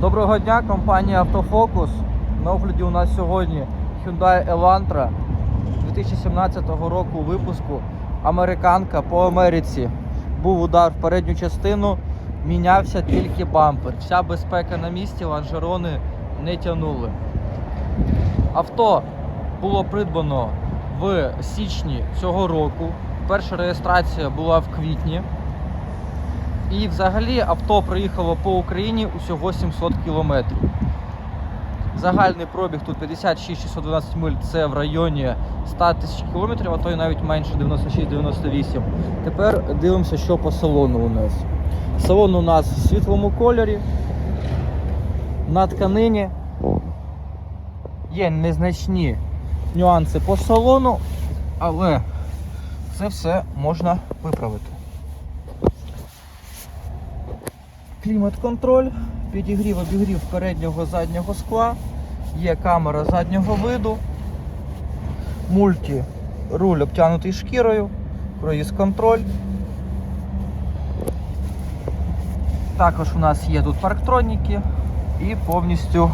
Доброго дня, компанія Автофокус. На огляді у нас сьогодні Hyundai Elantra 2017 року випуску. Американка по Америці. Був удар в передню частину, мінявся тільки бампер. Вся безпека на місці, лонжерони не тягнули. Авто було придбано в січні цього року. Перша реєстрація була в квітні. І взагалі авто проїхало по Україні усього 700 кілометрів. Загальний пробіг тут 56 612 миль, це в районі 100 тисяч кілометрів, а то й навіть менше 96-98. Тепер дивимося, що по салону у нас. Салон у нас в світлому кольорі, на тканині. Є незначні нюанси по салону, але це все можна виправити. Клімат-контроль, підігрів, обігрів переднього заднього скла, є камера заднього виду, мульті, руль обтягнутий шкірою, круїз контроль. Також у нас є тут парктроніки і повністю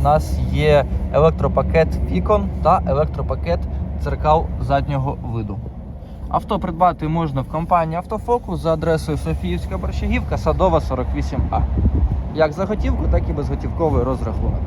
у нас є електропакет вікон та електропакет дзеркал заднього виду. Авто придбати можна в компанії Автофокус за адресою Софіївська Борщагівка, Садова 48А. Як за готівку, так і безготівковий розрахунок.